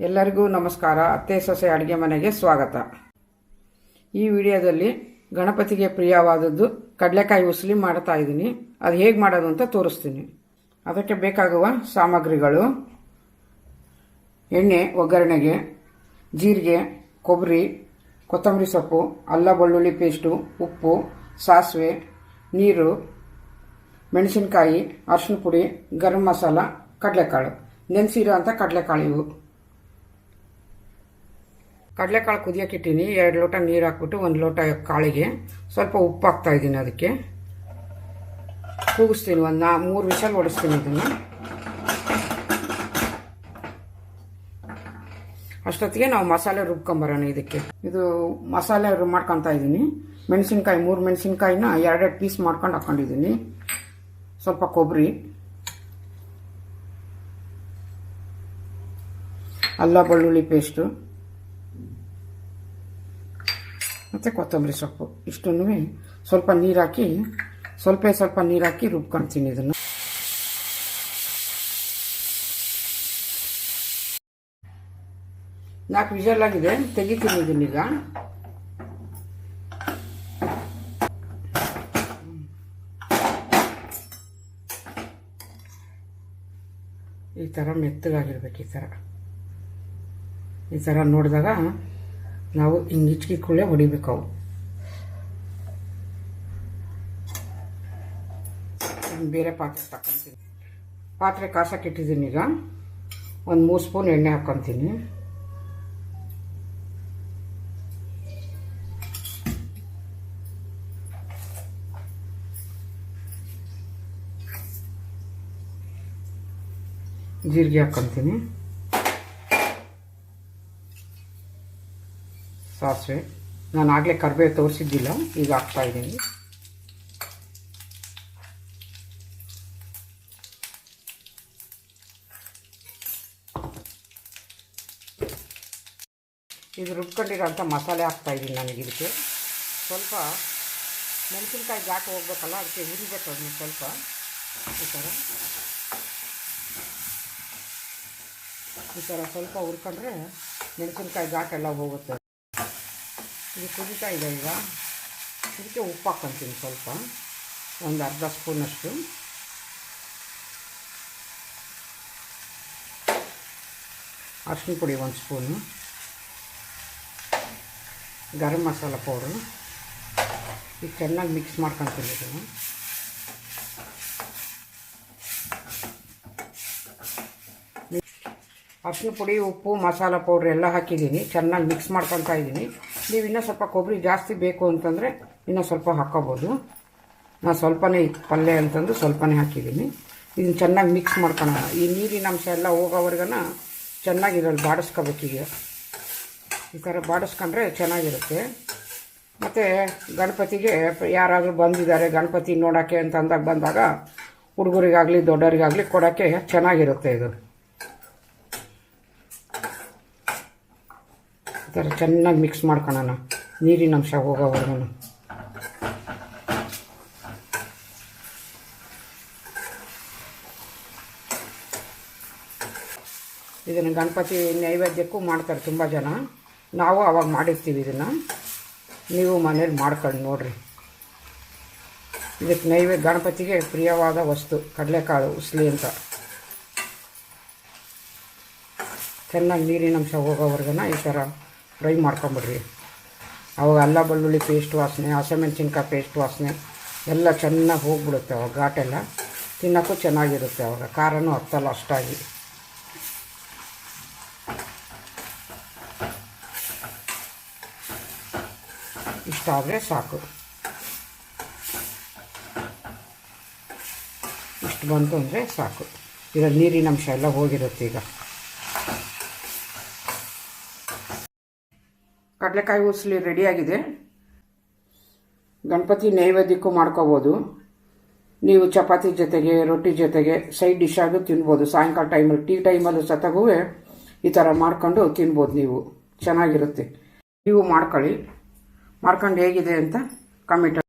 ಎಲ್ಲರಿಗೂ ನಮಸ್ಕಾರ. ಅತ್ತೆ ಸೊಸೆ ಅಡುಗೆ ಮನೆಗೆ ಸ್ವಾಗತ. ಈ ವಿಡಿಯೋದಲ್ಲಿ ಗಣಪತಿಗೆ ಪ್ರಿಯವಾದದ್ದು ಕಡಲೆಕಾಯಿ ಉಸಲಿ ಮಾಡ್ತಾ ಇದ್ದೀನಿ. ಅದು ಹೇಗೆ ಮಾಡೋದು ಅಂತ ತೋರಿಸ್ತೀನಿ. ಅದಕ್ಕೆ ಬೇಕಾಗುವ ಸಾಮಗ್ರಿಗಳು. ಎಣ್ಣೆ, ಒಗ್ಗರಣೆಗೆ, ಜೀರಿಗೆ, ಕೊಬ್ಬರಿ, ಕೊತ್ತಂಬರಿ ಸೊಪ್ಪು, ಅಲ್ಲ ಬೆಳ್ಳುಳ್ಳಿ ಪೇಸ್ಟು, ಉಪ್ಪು, ಸಾಸಿವೆ, ನೀರು, ಮೆಣಸಿನಕಾಯಿ ಅರಶಿನ ಪುಡಿ, ಗರಂ ಮಸಾಲ, ಕಡಲೆಕಾಳು. ನೆನೆಸಿರೋ ಅಂಥ ಕಡಲೆಕಾಳು ಇವು. ಕಡಲೆಕಾಳು ಕುದಿಯೋಕೆ ಇಟ್ಟೀನಿ. ಎರಡು ಲೋಟ ನೀರು ಹಾಕ್ಬಿಟ್ಟು ಒಂದು ಲೋಟ ಕಾಳಿಗೆ. ಸ್ವಲ್ಪ ಉಪ್ಪು ಹಾಕ್ತಾ ಇದ್ದೀನಿ ಅದಕ್ಕೆ. ಕೂಗಿಸ್ತೀನಿ ಒಂದು ನಾ ಮೂರು ವಿಷಲ್ ಹೊಡಿಸ್ತೀನಿ ಇದನ್ನು. ಅಷ್ಟೊತ್ತಿಗೆ ನಾವು ಮಸಾಲೆ ರುಬ್ಕೊಂಬರೋಣ ಇದಕ್ಕೆ. ಇದು ಮಸಾಲೆ ರುಬ್ ಮಾಡ್ಕೊತಾ ಇದ್ದೀನಿ. ಮೆಣಸಿನ್ಕಾಯಿ, ಮೂರು ಮೆಣಸಿನ್ಕಾಯಿನ ಎರಡೆರಡು ಪೀಸ್ ಮಾಡ್ಕೊಂಡು ಹಾಕ್ಕೊಂಡಿದ್ದೀನಿ ಸ್ವಲ್ಪ ಕೊಬ್ಬರಿ ಅಲ್ಲ, ಬೆಳ್ಳುಳ್ಳಿ ಪೇಸ್ಟು. ಮತ್ತು ಕೊತ್ತಂಬರಿ ಸೊಪ್ಪು. ಇಷ್ಟನ್ನು ಸ್ವಲ್ಪ ನೀರು ಹಾಕಿ, ಸ್ವಲ್ಪ ಸ್ವಲ್ಪ ನೀರು ಹಾಕಿ ರುಬ್ಕೊಳ್ತೀನಿ ಇದನ್ನು. ನಾಲ್ಕು ವಿಷಲ್ ಆಗಿದೆ ತೆಗಿತೀನಿ ಇದನ್ನೀಗ. ಈ ಥರ ಮೆತ್ತಗಾಗಿರ್ಬೇಕು ಈ ಥರ ಈ ಥರ ನೋಡಿದಾಗ ನಾವು ಹಿಂಗೆ ಕುಳ್ಳೆ ಹೊಡಿಬೇಕು ಅವು. ಬೇರೆ ಪಾತ್ರೆ ತಗೊತೀನಿ ಪಾತ್ರೆ ಕಾಸಕ್ಕೆ ಈಗ. ಒಂದು ಮೂರು ಸ್ಪೂನ್ ಎಣ್ಣೆ ಹಾಕ್ಕೊತೀನಿ ಜೀರಿಗೆ ಹಾಕ್ಕೊತೀನಿ ಸಾಸಿವೆ. ನಾನು ಆಗಲೇ ಕರಿಬೇವು ತೋರಿಸಿದ್ದಿಲ್ಲ, ಈಗ ಹಾಕ್ತಾ ಇದ್ದೀನಿ. ಇದು ರುಬ್ಕೊಂಡಿರೋಂಥ ಮಸಾಲೆ ಹಾಕ್ತಾ ಇದ್ದೀನಿ ನನಗೆ ಇದಕ್ಕೆ. ಸ್ವಲ್ಪ ಮೆಣಸಿನ್ಕಾಯಿ ಜಾಕೆ ಹೋಗ್ಬೇಕಲ್ಲ, ಅದಕ್ಕೆ ಉರಿಬೇಕು ಅದನ್ನು ಸ್ವಲ್ಪ. ಈ ಥರ. ಈ ಥರ ಸ್ವಲ್ಪ ಹುರ್ಕೊಂಡ್ರೆ ಮೆಣಸಿನ್ಕಾಯಿ ಘಾಟ್ ಎಲ್ಲ ಹೋಗುತ್ತೆ. ಇದು ಕುದೀತಾ ಇದೆ ಈಗ. ಇದಕ್ಕೆ ಉಪ್ಪು ಹಾಕ್ಕೊಂತೀನಿ ಸ್ವಲ್ಪ. ಒಂದು ಅರ್ಧ ಸ್ಪೂನಷ್ಟು. ಅರಿಶಿನ ಪುಡಿ ಒಂದು ಸ್ಪೂನು. ಗರಂ ಮಸಾಲ ಪೌಡ್ರು. ಇದು ಚೆನ್ನಾಗಿ ಮಿಕ್ಸ್ ಮಾಡ್ಕೊತೀನಿ ಇದನ್ನು. ಅರಿಶಿನ ಪುಡಿ, ಉಪ್ಪು, ಮಸಾಲ ಪೌಡ್ರ್ ಎಲ್ಲ ಹಾಕಿದ್ದೀನಿ. ಚೆನ್ನಾಗಿ ಮಿಕ್ಸ್ ಮಾಡ್ಕೊತಾ ಇದ್ದೀನಿ. ನೀವು ಇನ್ನೂ ಸ್ವಲ್ಪ ಕೊಬ್ಬರಿ ಜಾಸ್ತಿ ಬೇಕು ಅಂತಂದರೆ ಇನ್ನೂ ಸ್ವಲ್ಪ ಹಾಕ್ಕೋಬೋದು ನಾನು ಸ್ವಲ್ಪನೇ ಪಲ್ಯ ಅಂತಂದು ಸ್ವಲ್ಪನೇ ಹಾಕಿದ್ದೀನಿ. ಇದನ್ನು ಚೆನ್ನಾಗಿ ಮಿಕ್ಸ್ ಮಾಡ್ಕೊಳ ಈ ನೀರಿನ ಅಂಶ ಎಲ್ಲ ಹೋಗೋವರೆಗನ ಚೆನ್ನಾಗಿ ಬಾಡಿಸ್ಕೋಬೇಕಿದೆ ಈ ಥರ ಬಾಡಿಸ್ಕೊಂಡ್ರೆ ಚೆನ್ನಾಗಿರುತ್ತೆ. ಮತ್ತು ಗಣಪತಿಗೆ ಯಾರಾದರೂ ಬಂದಿದ್ದಾರೆ, ಗಣಪತಿ ನೋಡೋಕ್ಕೆ ಅಂತ ಅಂದಾಗ ಬಂದಾಗ ಹುಡುಗರಿಗಾಗಲಿ ದೊಡ್ಡವರಿಗಾಗಲಿ ಕೊಡೋಕ್ಕೆ ಚೆನ್ನಾಗಿರುತ್ತೆ ಇದು. ಥರ ಚೆನ್ನಾಗಿ ಮಿಕ್ಸ್ ಮಾಡ್ಕೊಳ್ಳೋಣ ನೀರಿನ ಅಂಶ ಹೋಗೋವರೆಗೂ ಇದನ್ನು ಗಣಪತಿ ನೈವೇದ್ಯಕ್ಕೂ ಮಾಡ್ತಾರೆ ತುಂಬ ಜನ. ನಾವು ಅವಾಗ ಮಾಡಿರ್ತೀವಿ ಇದನ್ನು. ನೀವು ಮನೇಲಿ ಮಾಡ್ಕೊಂಡು ನೋಡಿರಿ. ಇದಕ್ಕೆ ನೈವೇದ್ಯ, ಗಣಪತಿಗೆ ಪ್ರಿಯವಾದ ವಸ್ತು, ಕಡಲೆಕಾಳು, ಉಸ್ಲಿ ಅಂತ. ಚೆನ್ನಾಗಿ ನೀರಿನಂಶ ಹೋಗೋವರೆಗೂ ಈ ಥರ ಫ್ರೈ ಮಾಡ್ಕೊಂಬಿಡ್ರಿ. ಅವಾಗ ಅಲ್ಲ ಬೆಳ್ಳುಳ್ಳಿ ಪೇಸ್ಟ್ ವಾಸನೆ, ಹಸಿಮೆಣ್ಸಿನ್ಕಾಯಿ ಪೇಸ್ಟ್ ವಾಸನೆ ಎಲ್ಲ ಚೆನ್ನಾಗಿ ಹೋಗ್ಬಿಡುತ್ತೆ ಅವಾಗ ಘಾಟೆಲ್ಲ. ತಿನ್ನೋಕ್ಕೂ ಚೆನ್ನಾಗಿರುತ್ತೆ ಅವಾಗ. ಖಾರನೂ ಹತ್ತಲ್ಲ ಅಷ್ಟಾಗಿ. ಇಷ್ಟ ಆದರೆ ಸಾಕು. ಇಷ್ಟು ಬಂತು ಅಂದರೆ ಸಾಕು. ಇದರ ನೀರಿನ ಅಂಶ ಎಲ್ಲ ಹೋಗಿರುತ್ತೆ ಈಗ. ಕಡಲೆಕಾಯಿ ಉಸ್ಲಿ ರೆಡಿಯಾಗಿದೆ ಗಣಪತಿ ನೈವೇದ್ಯಕ್ಕೂ ಮಾಡ್ಕೋಬೋದು. ನೀವು ಚಪಾತಿ ಜೊತೆಗೆ, ರೊಟ್ಟಿ ಜೊತೆಗೆ ಸೈಡ್ ಡಿಶ್ ಆಗಿ ತಿನ್ಬೋದು. ಸಾಯಂಕಾಲ ಟೈಮಲ್ಲಿ ಟೀ ಟೈಮಲ್ಲಿ ಸತಗೂ ಈ ಥರ ಮಾಡ್ಕೊಂಡು ತಿನ್ಬೋದು ನೀವು. ಚೆನ್ನಾಗಿರುತ್ತೆ. ನೀವು ಮಾಡ್ಕೊಳ್ಳಿ. ಮಾಡ್ಕೊಂಡು ಹೇಗಿದೆ ಅಂತ ಕಮೆಂಟ್